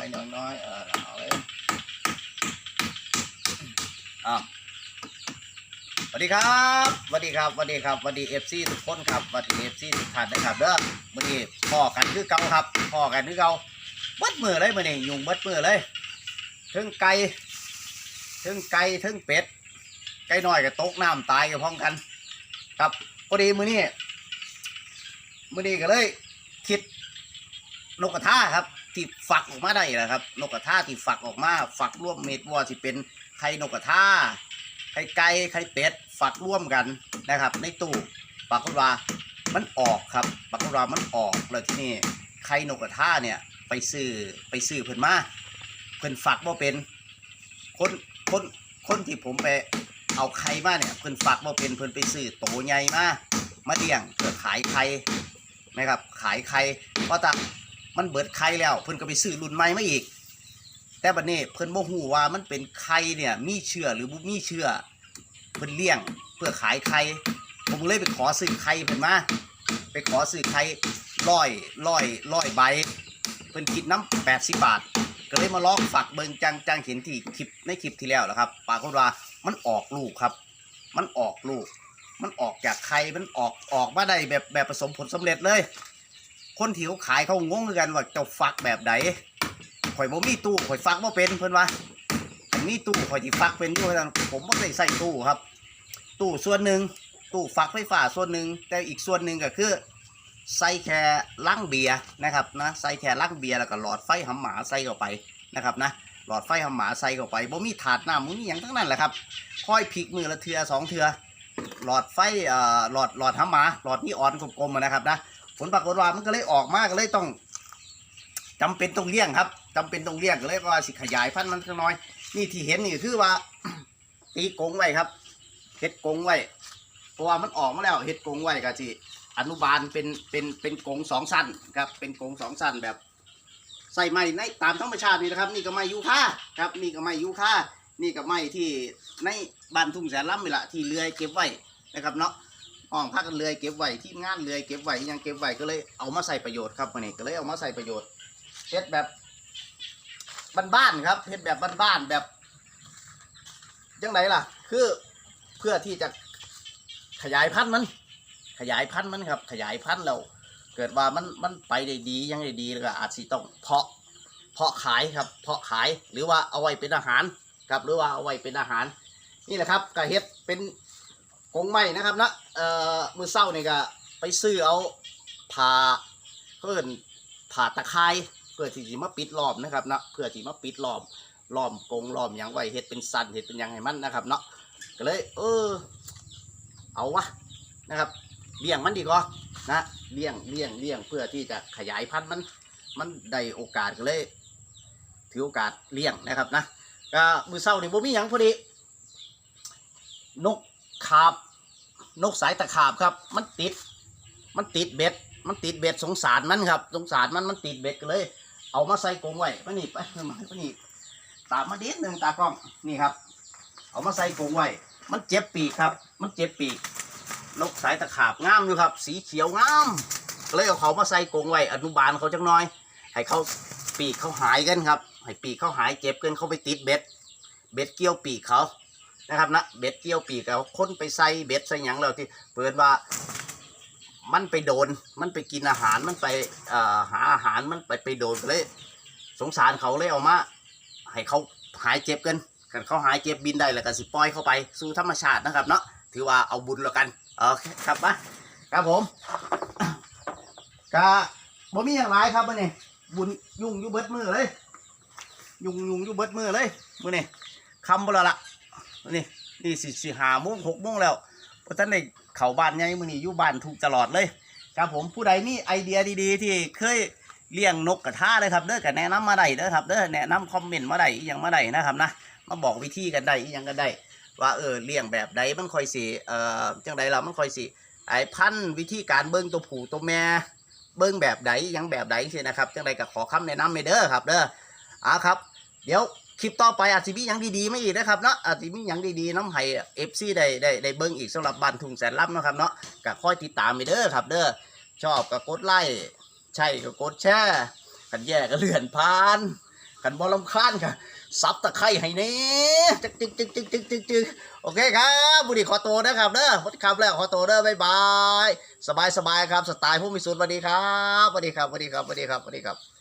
อยน้อยน้อยเออเอาเลยอะสวัสดีครับสวัสดีครับสวัสดีครับสวัสดีเอฟซีทุกคนครับสวัสดีเอฟซีทุกท่านนะครับเด้อวันนี้พ่อกันคือเก่าครับพ่อกันคือเก่าเบิดมือเลยมื่อนี้ยุงเบิดมือเลยถึงไก่ถึงไก่ถึงเป็ด ไก่น้อยกับตกน้ำตายกับพร้อมกัน ครับพอดีมือนี้มือนี้ก็เลยคิดนกกระทาครับ ที่ฝักออกมาได้แหละครับ นกกระทาที่ฝักออกมา ฝักร่วมเม็ดวัวที่เป็นไข่นกกระทาไข่ไก่ไข่เป็ดฝักร่วมกันนะครับ ในตู้ปรากฏว่ามันออกครับปรากฏว่ามันออกแล้วที่นี่ไข่นกกระทาเนี่ยไปซื้อไปซื้อเพิ่นมาเพิ่นฝักว่าเป็นคนคนคนที่ผมไปเอาไข่มาเนี่ยเพิ่นฝักว่าเป็นเพิ่นไปซื้อโตใหญ่มามาเลี้ยงเพื่อขายไข่นะครับ ขายไข่เพราะต่ มันเบิดไข่แล้วเพิ่นก็ไปซื้อรุ่นใหม่มาอีก แต่บัดนี้เพิ่นบ่ฮู้ว่ามันเป็นไข่เนี่ยมีเชื้อหรือบ่มีเชื้อเพิ่นเลี้ยงเพื่อขายไข่ผมเลยไปขอซื้อไข่เพิ่นมาไปขอซื้อไข่ร้อยร้อยร้อยใบเพิ่นคิดน้ำแปดสิบบาท ก็เลยมาลองฝักเบิงจังจังเห็นที่คลิปในคลิปที่แล้วแหละครับปากฏว่ามันออกลูกครับ มันออกลูก มันออกจากไข่มันออกออกมาได้แบบแบบผสมผลสำเร็จเลย คนที่เขาขายเขางงกันว่าเจ้าฟักแบบไหนข่อยบ่มีตู้ข่อยฟักบ่เป็นเพิ่อนว่าอันมีตู้ข่อยสิฟักเป็นอยู่แต่ผมบ่ได้ใส่ตู้ครับ ตู้ส่วนหนึ่งตู้ฟักไฟฟ้าส่วนหนึ่งแต่อีกส่วนหนึ่งก็คือใส่แค่ลังเบียร์นะครับนะใส่แค่ลังเบียร์แล้วก็หลอดไฟหำหมาใส่เข้าไปนะครับนะหลอดไฟหำหมาใส่เข้าไปบ่มีถาดน้ำมึงมีอย่างทั้งนั้นแหละครับค่อยพลิกมือละเทือสองเทือหลอดไฟเอ่อหลอดหลอดหำหมาหลอดนี่อ่อนกลมๆนะครับนะ ผลปรากฏว่ามันก็เลยออกมาก็เลยต้องจำเป็นต้องเลี้ยงครับจำเป็นต้องเลี้ยงก็เลยว่าสิขยายพันธุ์มันสักน้อย นี่ที่เห็นนี่คือว่าตีกงไว้ครับเฮ็ดกงไว้เพราะว่ามันออกมาแล้วเฮ็ดกงไว้ก็สิอนุบาลเป็นเป็นเป็นกงสองสั้นครับ เป็นกงสองสั้นแบบ ใส่ไม้ในตามธรรมชาตินี่นะครับ นี่ก็ไม้ยูคาครับ นี่ก็ไม้ยูคานี่ก็ไม้ที่ในบ้านทุ่งแสนล้ำนี่แหละที่เลื่อยเก็บไว้นะครับเนาะ ห้องพักกันเลือยเก็บไว้ที่งานเลือยเก็บไว้ยังเก็บไว้ก็เลยเอามาใส่ประโยชน์ครับวันนี้ก็เลยเอามาใส่ประโยชน์เฮ็ดแบบบ้านๆครับเฮ็ดแบบบ้านๆแบบยังไงล่ะ คือเพื่อที่จะขยายพันธุ์มัน ขยายพันธุ์มันครับ ขยายพันธุ์แล้วเกิดว่ามันมันไปได้ดียังได้ดีแล้วก็อาจสิต้องเพาะเพาะขายครับ เพาะขายหรือว่าเอาไว้เป็นอาหารครับ หรือว่าเอาไว้เป็นอาหาร นี่แหละครับกระเฮ็ดเป็น กงไม้นะครับนะเอ่อมือเศร้านี่ก็ไปซื้อเอาผ่าเพื่อนผ่าตะไคร้เพื่อที่จะมาปิดล้อมนะครับนะเพื่อที่มาปิดล้อมล้อมกงล้อมหยังไว้เฮ็ดเป็นสันเฮ็ดเป็นยังให้มันนะครับเนาะก็เลย เออ เอาวะนะครับเลี้ยงมันดีกว่านะเลี้ยงเลี้ยงเลี้ยงเพื่อที่จะขยายพันธุ์มันมันได้โอกาสก็เลย ถือโอกาสเลี้ยงนะครับนะก็มือเศร้านี่บ่มีหยังพอดี นก ขาบนกสายตะขาบครับ มันติด มันติดเบ็ด มันติดเบ็ดสงสารมันครับ สงสารมันมันติดเบ็ดก็เลย เอามาใส่กรงไว้มานี่ไปมาไปนี่ตามมาเด็ดหนึ่งตากล้องนี่ครับ เอามาใส่กรงไว้มันเจ็บปีกครับ มันเจ็บปีกนกสายตะขาบงามอยู่ครับ สีเขียวงามเลยเอาเขามาใส่กรงไว้อนุบาลเขาจังน้อย ให้เขาปีกเขาหายกันครับ ให้ปีกเขาหายเจ็บกันเขาไปติดเบ็ด เบ็ดเกี่ยวปีกเขา นะครับนะเบ็ดเกี่ยวปีกเขาค้นไปใส่เบ็ดใส่หยังแล้วที่เปิดว่ามันไปโดนมันไปกินอาหารมันไปหาอาหารมันไปไปโดนเลย สงสารเขาเลยเอามา ให้เขาหายเจ็บกันกันเขาหายเจ็บบินได้แล้วก็สิปล่อยเข้าไปสู่ธรรมชาตินะครับเนาะถือว่าเอาบุญแล้วกันโอเคครับมาครับผมก็บ่มีอย่างไรครับมื่อนี้บุญยุ่งยู่เบิดมือเลย ยุ่งยุ่งยู่เบิดมือเลยมื่อนี้คำบ่ละละ นี่นี่สิสิหาโมงหกโมงแล้วเพราะท่านได้เข้าบ้านใหญ่มื่อนี้อยู่บ้านถูกตลอดเลย ครับผมผู้ใดมีไอเดียดีๆ ที่เคยเลี้ยงนกกระทาเลยครับเด้อก็แนะนำมาได้เด้อครับเด้อแนะนำคอมเมนต์มาได้อหย่างมาได้นะครับนะมาบอกวิธีกันได้อหย่างกันได้ว่าเออเลี้ยงแบบใดมันค่อยสิเอ่อจังใดเรามันค่อยสิไอพันธ์วิธีการเบิ้งตัวผู้ตัวแม่เบิ้งแบบใดยังแบบใดสินะครับจังใดก็ขอคำแนะนำไปเด้อครับเด้ออ่าครับ เดี๋ยว คลิปต่อไปอาจจะมีหยังดีๆไม่อีกนะครับเนาะอาจจะมีหยังดีๆน้ำให้เอฟซีได้ได้ได้เบิ้งอีกสำหรับบ้านทุ่งแสนลับนาะครับเนาะก็คอยติดตามไปเด้อครับ เด้อชอบก็กดไลค์ใช่ก็กดแชร์กันแย่ก็เลื่อนผ่านกันบอลำคาญค่ะซับตะไคร้ให้เน่จึกจึกจึกจึกจึกจึกจึกโอเคครับบุรีขอตัวนะครับเด้อหมดคำแล้วขอตัวเด้อบ๊ายบาย สบายสบายครับ สไตล์ผู้มีสูตรสวัสดีครับสวัสดีครับสวัสดีครับสวัสดีครับสวัสดีครับ